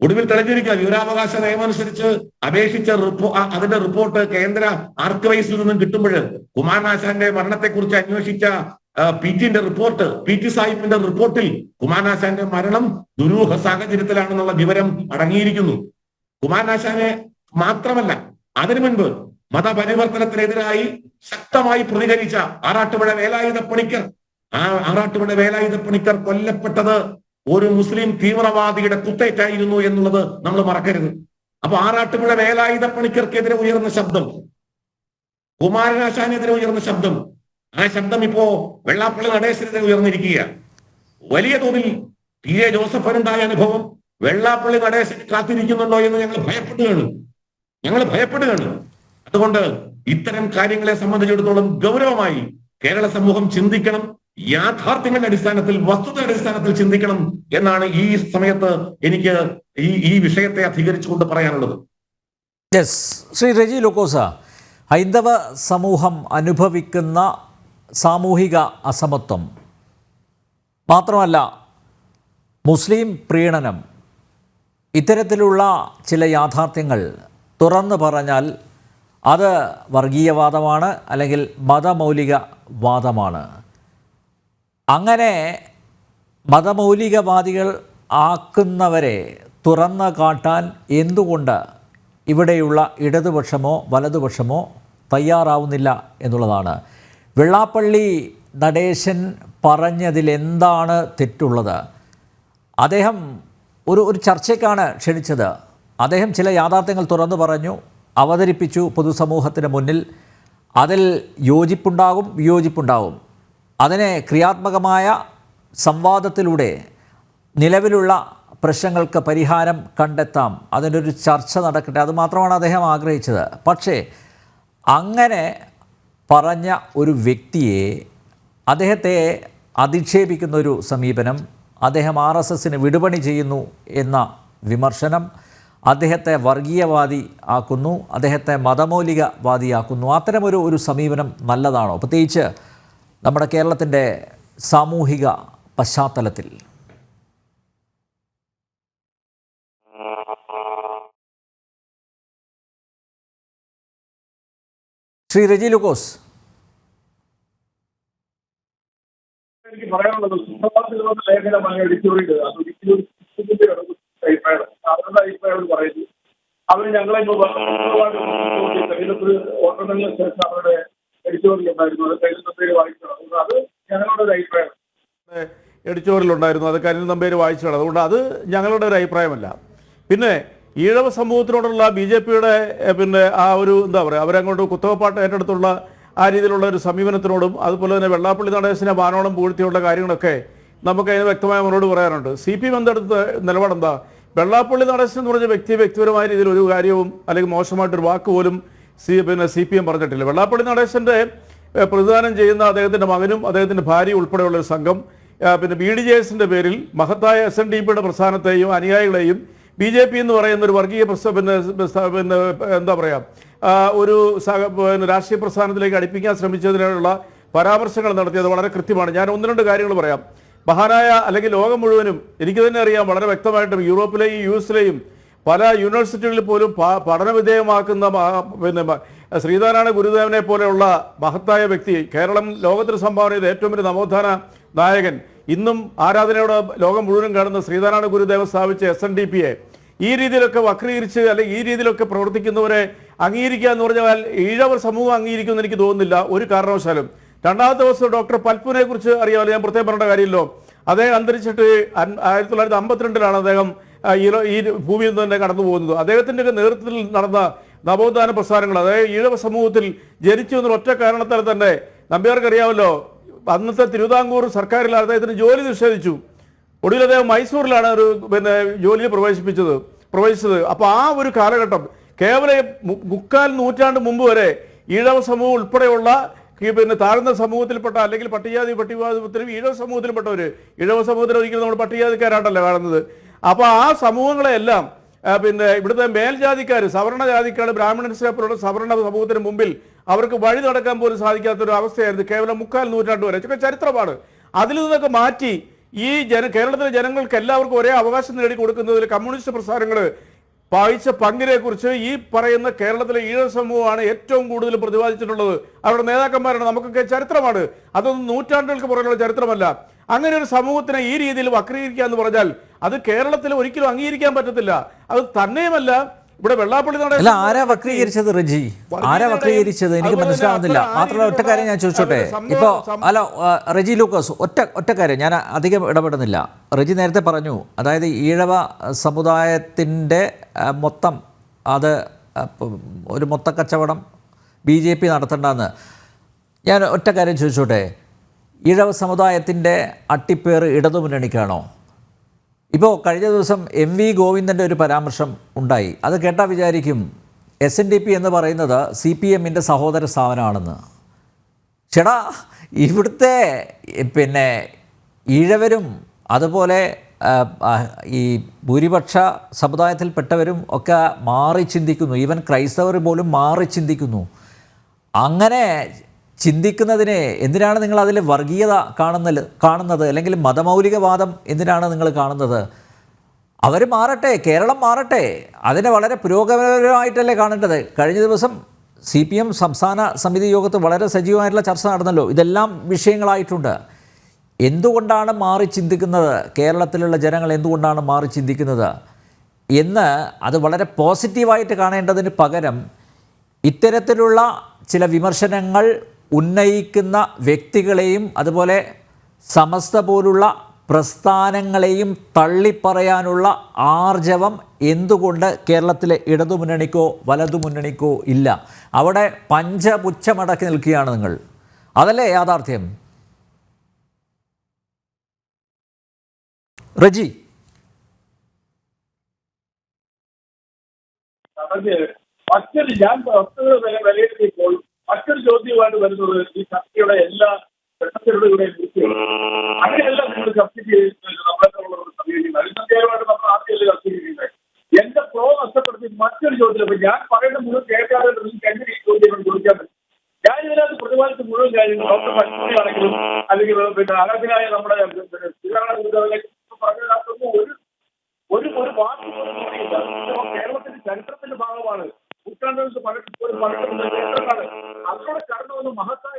ഒടുവിൽ തെളിഞ്ഞിരിക്കുക വിവരാവകാശ നിയമം അനുസരിച്ച് അപേക്ഷിച്ച റിപ്പോ അതിന്റെ റിപ്പോർട്ട് കേന്ദ്ര ആർക്കവൈസിൽ നിന്നും കിട്ടുമ്പോൾ കുമാരനാശാന്റെ മരണത്തെക്കുറിച്ച് അന്വേഷിച്ച പി ടിന്റെ റിപ്പോർട്ട് പി ടി സാഹിബിന്റെ റിപ്പോർട്ടിൽ കുമാരനാശാന്റെ മരണം ദുരൂഹ സാഹചര്യത്തിലാണെന്നുള്ള വിവരം അടങ്ങിയിരിക്കുന്നു. കുമാരനാശാനെ മാത്രമല്ല അതിനു മുൻപ് മതപരിവർത്തനത്തിനെതിരായി ശക്തമായി പ്രതികരിച്ച ആറാട്ടുപുഴ വേലായുധ പണിക്കർ. ആ ആറാട്ടുപുഴ വേലായുധ പണിക്കർ കൊല്ലപ്പെട്ടത് ഒരു മുസ്ലിം തീവ്രവാദിയുടെ കുത്തേറ്റായിരുന്നു എന്നുള്ളത് നമ്മൾ മറക്കരുത്. അപ്പൊ ആറാട്ടുപുഴ വേലായുധ പണിക്കർക്കെതിരെ ഉയർന്ന ശബ്ദം കുമാരനാശാനെതിരെ ഉയർന്ന ശബ്ദം. ആ ശബ്ദം ഇപ്പോ വെള്ളാപ്പള്ളി നടേശനെതിരെ ഉയർന്നിരിക്കുക വലിയ തോതിൽ പി എ ജോസഫനുണ്ടായ അനുഭവം വെള്ളാപ്പള്ളി നടേശൻ കാത്തിരിക്കുന്നുണ്ടോ എന്ന് ഞങ്ങൾ ഭയപ്പെടുകയാണ്. ഞങ്ങൾ ഭയപ്പെടുകയാണ്. അതുകൊണ്ട് ഇത്തരം കാര്യങ്ങളെ സംബന്ധിച്ചിടത്തോളം ഗൗരവമായി കേരള സമൂഹം ചിന്തിക്കണം യാഥാർത്ഥ്യങ്ങളുടെ അടിസ്ഥാനത്തിൽ വസ്തുത അടിസ്ഥാനത്തിൽ ചിന്തിക്കണം എന്നാണ് ഈ സമയത്ത് എനിക്ക് ഈ ഈ വിഷയത്തെ അധികരിച്ചുകൊണ്ട് പറയാനുള്ളത്. യെസ് ശ്രീ രജി ലൊക്കോസ ഹൈന്ദവ സമൂഹം അനുഭവിക്കുന്ന സാമൂഹിക അസമത്വം. മാത്രമല്ല മുസ്ലിം പ്രീണനം ഇത്തരത്തിലുള്ള ചില യാഥാർത്ഥ്യങ്ങൾ തുറന്നു പറഞ്ഞാൽ അത് വർഗീയവാദമാണ് അല്ലെങ്കിൽ മതമൗലികവാദമാണ്. അങ്ങനെ മതമൗലികവാദികൾ ആക്കുന്നവരെ തുറന്നു കാട്ടാൻ എന്തുകൊണ്ട് ഇവിടെയുള്ള ഇടതുപക്ഷമോ വലതുപക്ഷമോ തയ്യാറാവുന്നില്ല എന്നുള്ളതാണ്. വെള്ളാപ്പള്ളി നടേശൻ പറഞ്ഞതിൽ എന്താണ് തെറ്റുള്ളത്? അദ്ദേഹം ഒരു ഒരു ചർച്ചയ്ക്കാണ് ക്ഷണിച്ചത്. അദ്ദേഹം ചില യാഥാർത്ഥ്യങ്ങൾ തുറന്നു പറഞ്ഞു അവതരിപ്പിച്ചു പൊതുസമൂഹത്തിന് മുന്നിൽ. അതിൽ യോജിപ്പുണ്ടാകും വിയോജിപ്പുണ്ടാകും അതിനെ ക്രിയാത്മകമായ സംവാദത്തിലൂടെ നിലവിലുള്ള പ്രശ്നങ്ങൾക്ക് പരിഹാരം കണ്ടെത്താം. അതിനൊരു ചർച്ച നടക്കട്ടെ അതുമാത്രമാണ് അദ്ദേഹം ആഗ്രഹിച്ചത്. പക്ഷേ അങ്ങനെ പറഞ്ഞ ഒരു വ്യക്തിയെ അദ്ദേഹത്തെ അധിക്ഷേപിക്കുന്ന ഒരു സമീപനം അദ്ദേഹം ആർ എസ് എസിന് വിടുപണി ചെയ്യുന്നു എന്ന വിമർശനം അദ്ദേഹത്തെ വർഗീയവാദി ആക്കുന്നു അദ്ദേഹത്തെ മതമൗലികവാദിയാക്കുന്നു. അത്തരമൊരു ഒരു സമീപനം നല്ലതാണോ? പ്രത്യേകിച്ച് നമ്മുടെ കേരളത്തിന്റെ സാമൂഹിക പശ്ചാത്തലത്തിൽ. ശ്രീ റെജി ലുക്കോസ്. എനിക്ക് പറയാനുള്ളത് സുപ്രഭാതത്തിൽ വന്ന ലേഖനമാണ് എഡിറ്റോറിയൽ അത് ഒരിക്കലും അഭിപ്രായം അവരുടെ അഭിപ്രായം പറയുന്നു അവർ ഞങ്ങളെ ശേഷം അവരുടെ എഡിറ്റോറിയൽ അത് തെരഞ്ഞെടുപ്പ് പേര് വായിക്കണം അതുകൊണ്ട് അത് ഞങ്ങളുടെ ഒരു ഉണ്ടായിരുന്നു. അത് കരിൽ നമ്പേര് വായിച്ചതാണ്. അതുകൊണ്ട് അത് ഞങ്ങളുടെ ഒരു അഭിപ്രായമല്ല. പിന്നെ ഈഴവ സമൂഹത്തിനോടുള്ള ബി ജെ പിയുടെ പിന്നെ ആ ഒരു എന്താ പറയുക അവരങ്ങോട്ട് കുത്തവപ്പാട്ട് ഏറ്റെടുത്തുള്ള ആ രീതിയിലുള്ള ഒരു സമീപനത്തിനോടും അതുപോലെ തന്നെ വെള്ളാപ്പള്ളി നടേശിനെ വാനോളം പൂഴ്ത്തിയുള്ള കാര്യങ്ങളൊക്കെ നമുക്ക് അതിന് വ്യക്തമായ മറുപടി പറയാനുണ്ട്. സി പി എം എന്തെടുത്ത നിലപാടെന്താ? വെള്ളാപ്പള്ളി നടേശൻ എന്ന് പറഞ്ഞ വ്യക്തി വ്യക്തിപരമായ രീതിയിൽ ഒരു കാര്യവും അല്ലെങ്കിൽ മോശമായിട്ടൊരു വാക്ക് പോലും സി പിന്നെ സി പി എം പറഞ്ഞിട്ടില്ല. വെള്ളാപ്പള്ളി നടേശന്റെ പ്രതിദാനം ചെയ്യുന്ന അദ്ദേഹത്തിന്റെ മകനും അദ്ദേഹത്തിന്റെ ഭാര്യയും ഉൾപ്പെടെയുള്ള ഒരു സംഘം പിന്നെ ബി ഡി ജെ പേരിൽ മഹത്തായ എസ് എൻ ഡി പിയുടെ പ്രസ്ഥാനത്തെയും അനുയായികളെയും ബി ജെ പി എന്ന് പറയുന്ന ഒരു വർഗീയ പ്രസ്ഥ പിന്നെ പിന്നെ എന്താ പറയുക ഒരു രാഷ്ട്രീയ പ്രസ്ഥാനത്തിലേക്ക് അടുപ്പിക്കാൻ ശ്രമിച്ചതിനുള്ള പരാമർശങ്ങൾ നടത്തിയത് വളരെ കൃത്യമാണ്. ഞാൻ ഒന്ന് രണ്ട് കാര്യങ്ങൾ പറയാം. മഹാനായ അല്ലെങ്കിൽ ലോകം മുഴുവനും എനിക്ക് തന്നെ അറിയാം വളരെ വ്യക്തമായിട്ടും യൂറോപ്പിലെയും യു എസിലെയും പല യൂണിവേഴ്സിറ്റികളിൽ പോലും പഠനവിധേയമാക്കുന്ന പഠന പിന്നെ ശ്രീനാരായണ ഗുരുദേവനെ പോലെയുള്ള മഹത്തായ വ്യക്തി കേരളം ലോകത്തിന് സംഭാവന ചെയ്ത ഏറ്റവും വലിയ നവോത്ഥാന നായകൻ. ഇന്നും ആരാധനയോടെ ലോകം മുഴുവനും കാണുന്ന ശ്രീനാരായണ ഗുരുദേവൻ സ്ഥാപിച്ച എസ് എൻ ഡി പി എ ഈ രീതിയിലൊക്കെ വക്രീകരിച്ച് അല്ലെങ്കിൽ ഈ രീതിയിലൊക്കെ പ്രവർത്തിക്കുന്നവരെ അംഗീകരിക്കുക എന്ന് പറഞ്ഞാൽ ഈഴവർ സമൂഹം അംഗീകരിക്കുമെന്ന് എനിക്ക് തോന്നുന്നില്ല. ഒരു കാരണവശാലും രണ്ടാമത്തെ ദിവസം ഡോക്ടർ പൽപുനെ കുറിച്ച് അറിയാമല്ലോ. ഞാൻ പ്രത്യേകം പറഞ്ഞ കാര്യമില്ലോ. അദ്ദേഹം അന്തരിച്ചിട്ട് ആയിരത്തി തൊള്ളായിരത്തി അമ്പത്തിരണ്ടിലാണ് അദ്ദേഹം ഈ ഭൂമിയിൽ നിന്ന് തന്നെ കടന്നു പോകുന്നത്. അദ്ദേഹത്തിന്റെ നേതൃത്വത്തിൽ നടന്ന നവോത്ഥാന പ്രസ്ഥാനങ്ങൾ അതായത് ഈഴവ സമൂഹത്തിൽ ജനിച്ചു എന്നുള്ള ഒറ്റ കാരണത്താൽ തന്നെ നമ്പ്യാർക്ക് അറിയാമല്ലോ അന്നത്തെ തിരുവിതാംകൂർ സർക്കാരിൽ അദ്ദേഹത്തിന് ജോലി നിഷേധിച്ചു. ഒടുവിൽ അദ്ദേഹം മൈസൂരിലാണ് ഒരു പിന്നെ ജോലിയിൽ പ്രവേശിപ്പിച്ചത് പ്രവേശിച്ചത്. അപ്പോൾ ആ ഒരു കാലഘട്ടം കേവലം മുക്കാൽ നൂറ്റാണ്ട് മുമ്പ് വരെ ഈഴവ സമൂഹം ഉൾപ്പെടെയുള്ള പിന്നെ താഴ്ന്ന സമൂഹത്തിൽപ്പെട്ട അല്ലെങ്കിൽ പട്ടികജാതി പട്ടികവാദത്തിലും ഈഴവ സമൂഹത്തിൽപ്പെട്ടവർ ഈഴവ സമൂഹത്തിൽ ഒരിക്കലും നമ്മൾ പട്ടികജാതിക്കാരായിട്ടല്ല കാണുന്നത്. അപ്പോൾ ആ സമൂഹങ്ങളെല്ലാം പിന്നെ ഇവിടുത്തെ മേൽജാതിക്കാർ സവർണ ജാതിക്കാർ ബ്രാഹ്മണൻസിനെ പോലുള്ള സവർണ സമൂഹത്തിന് മുമ്പിൽ അവർക്ക് വഴി നടക്കാൻ പോലും സാധിക്കാത്ത ഒരു അവസ്ഥയായിരുന്നു കേവലം മുക്കാൽ നൂറ്റാണ്ട് വരെ. ഇതൊക്കെ ചരിത്രമാണ്. അതിൽ നിന്നൊക്കെ മാറ്റി ഈ ജന കേരളത്തിലെ ജനങ്ങൾക്ക് എല്ലാവർക്കും ഒരേ അവകാശം നേടി കൊടുക്കുന്നതിൽ കമ്മ്യൂണിസ്റ്റ് പ്രസ്ഥാനങ്ങൾ വഹിച്ച പങ്കിനെ കുറിച്ച് ഈ പറയുന്ന കേരളത്തിലെ ഈഴ സമൂഹമാണ് ഏറ്റവും കൂടുതൽ പ്രതിപാദിച്ചിട്ടുള്ളത്. അവരുടെ നേതാക്കന്മാരാണ്. നമുക്കൊക്കെ ചരിത്രമാണ്. അതൊന്നും നൂറ്റാണ്ടുകൾക്ക് പുറകുള്ള ചരിത്രമല്ല. അങ്ങനെ ഒരു സമൂഹത്തിനെ ഈ രീതിയിൽ വക്രീകരിക്കുക എന്ന് പറഞ്ഞാൽ അത് കേരളത്തിൽ ഒരിക്കലും അംഗീകരിക്കാൻ പറ്റത്തില്ല. അത് തന്നെയുമല്ല ഇവിടെ വെള്ളാപ്പള്ളി അല്ല ആരാ വക്രീകരിച്ചത് റജി? ആരാ വക്രീകരിച്ചത്? എനിക്ക് മനസ്സിലാവുന്നില്ല. മാത്രമല്ല ഒറ്റ കാര്യം ഞാൻ ചോദിച്ചോട്ടെ? ഇപ്പോ ഹലോ ഇപ്പോൾ അല്ല റജി ലൂക്കോസ് ഒറ്റ ഒറ്റ കാര്യം ഞാൻ അധികം ഇടപെടുന്നില്ല. റജി നേരത്തെ പറഞ്ഞു അതായത് ഈഴവ സമുദായത്തിന്റെ മൊത്തം അത് ഒരു മൊത്ത കച്ചവടം ബി ജെ പി നടത്തണ്ടെന്ന്. ഞാൻ ഒറ്റ കാര്യം ചോദിച്ചോട്ടെ? ഈഴവ സമുദായത്തിന്റെ അട്ടിപ്പേർ ഇടതുമുന്നണിക്കാണോ? ഇപ്പോൾ കഴിഞ്ഞ ദിവസം എം വി ഗോവിന്ദന്റെ ഒരു പരാമർശം ഉണ്ടായി. അത് കേട്ടാൽ വിചാരിക്കും എസ് എൻ ഡി പി എന്ന് പറയുന്നത് സി പി എമ്മിന്റെ സഹോദര സ്ഥാപനമാണെന്ന്. ചേടാ ഇവിടുത്തെ പിന്നെ ഈഴവരും അതുപോലെ ഈ ഭൂരിപക്ഷ സമുദായത്തിൽപ്പെട്ടവരും ഒക്കെ മാറി ചിന്തിക്കുന്നു. ഈവൻ ക്രൈസ്തവർ പോലും മാറി ചിന്തിക്കുന്നു. അങ്ങനെ ചിന്തിക്കുന്നതിനെ എന്തിനാണ് നിങ്ങൾ അതിൽ വർഗീയത കാണുന്നത് കാണുന്നത്? അല്ലെങ്കിൽ മതമൗലികവാദം എന്തിനാണ് നിങ്ങൾ കാണുന്നത്? അവർ മാറട്ടെ കേരളം മാറട്ടെ. അതിനെ വളരെ പുരോഗമനപരമായിട്ടല്ലേ കാണേണ്ടത്? കഴിഞ്ഞ ദിവസം സി പി എം സംസ്ഥാന സമിതി യോഗത്ത് വളരെ സജീവമായിട്ടുള്ള ചർച്ച നടന്നല്ലോ. ഇതെല്ലാം വിഷയങ്ങളായിട്ടുണ്ട്. എന്തുകൊണ്ടാണ് മാറി ചിന്തിക്കുന്നത്? കേരളത്തിലുള്ള ജനങ്ങൾ എന്തുകൊണ്ടാണ് മാറി ചിന്തിക്കുന്നത്? എന്ന് അത് വളരെ പോസിറ്റീവായിട്ട് കാണേണ്ടതിന് പകരം ഇത്തരത്തിലുള്ള ചില വിമർശനങ്ങൾ ഉന്നയിക്കുന്ന വ്യക്തികളെയും അതുപോലെ സമസ്ത പോലുള്ള പ്രസ്ഥാനങ്ങളെയും തള്ളിപ്പറയാനുള്ള ആർജവം എന്തുകൊണ്ട് കേരളത്തിലെ ഇടതുമുന്നണിക്കോ വലതുമുന്നണിക്കോ ഇല്ല? അവിടെ പഞ്ചപുച്ഛമടക്കി നിൽക്കുകയാണ് നിങ്ങൾ. അതല്ലേ യാഥാർത്ഥ്യം? റജി. മറ്റൊരു ഞാൻ വിലയിരുത്തിയപ്പോൾ മറ്റൊരു ചോദ്യമായിട്ട് വരുന്നത് ഈ ചർച്ചയുടെ എല്ലാ ഘട്ടത്തിലൂടെ അങ്ങനെയല്ല നിങ്ങൾ ചർച്ച ചെയ്യുന്നത് നമ്മളെ സമീപിക്കുന്നത് അതിസന്ധ്യമായിട്ട് നമ്മൾ ആദ്യമല്ലേ ചർച്ച ചെയ്യുന്നത് എന്റെ പ്രോ നഷ്ടപ്പെടുത്തി മറ്റൊരു ചോദ്യം അപ്പൊ ഞാൻ പറയുന്ന മുഴുവൻ കേൾക്കാതെ നിങ്ങൾക്ക് എങ്ങനെ ഈ ചോദ്യങ്ങൾ ചോദിക്കാൻ പറ്റും. ഞാൻ ഇതിനകത്ത് പ്രതിപാദിച്ച മുഴുവൻ കാര്യങ്ങൾ ഡോക്ടർ പശ്ചിമയാണെങ്കിലും അല്ലെങ്കിൽ പിന്നെ അറബിനായ നമ്മുടെ പിന്നെ ശ്രീരാമകൃഷ്ണ പറഞ്ഞതിനകത്തൊന്നും ഒരു ഒരു ഒരു വാക്ക് പോലും കൂടിയില്ല. ഇപ്പോ കേരളത്തിന്റെ ചരിത്രത്തിന്റെ ഭാഗമാണ് നൂറ്റാണ്ടുകൾക്ക് പഴക്കം ഒരു പഴക്കമുള്ള ചരിത്രമാണ് അതിലൂടെ കടന്നു വന്ന മഹത്തായ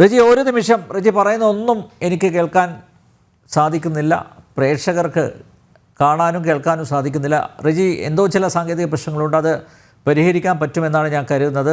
റജി ഒരു നിമിഷം. റജി പറയുന്ന ഒന്നും എനിക്ക് കേൾക്കാൻ സാധിക്കുന്നില്ല. പ്രേക്ഷകർക്ക് കാണാനും കേൾക്കാനും സാധിക്കുന്നില്ല. റജി എന്തോ ചില സാങ്കേതിക പ്രശ്നങ്ങളുണ്ട്. അത് പരിഹരിക്കാൻ പറ്റുമെന്നാണ് ഞാൻ കരുതുന്നത്.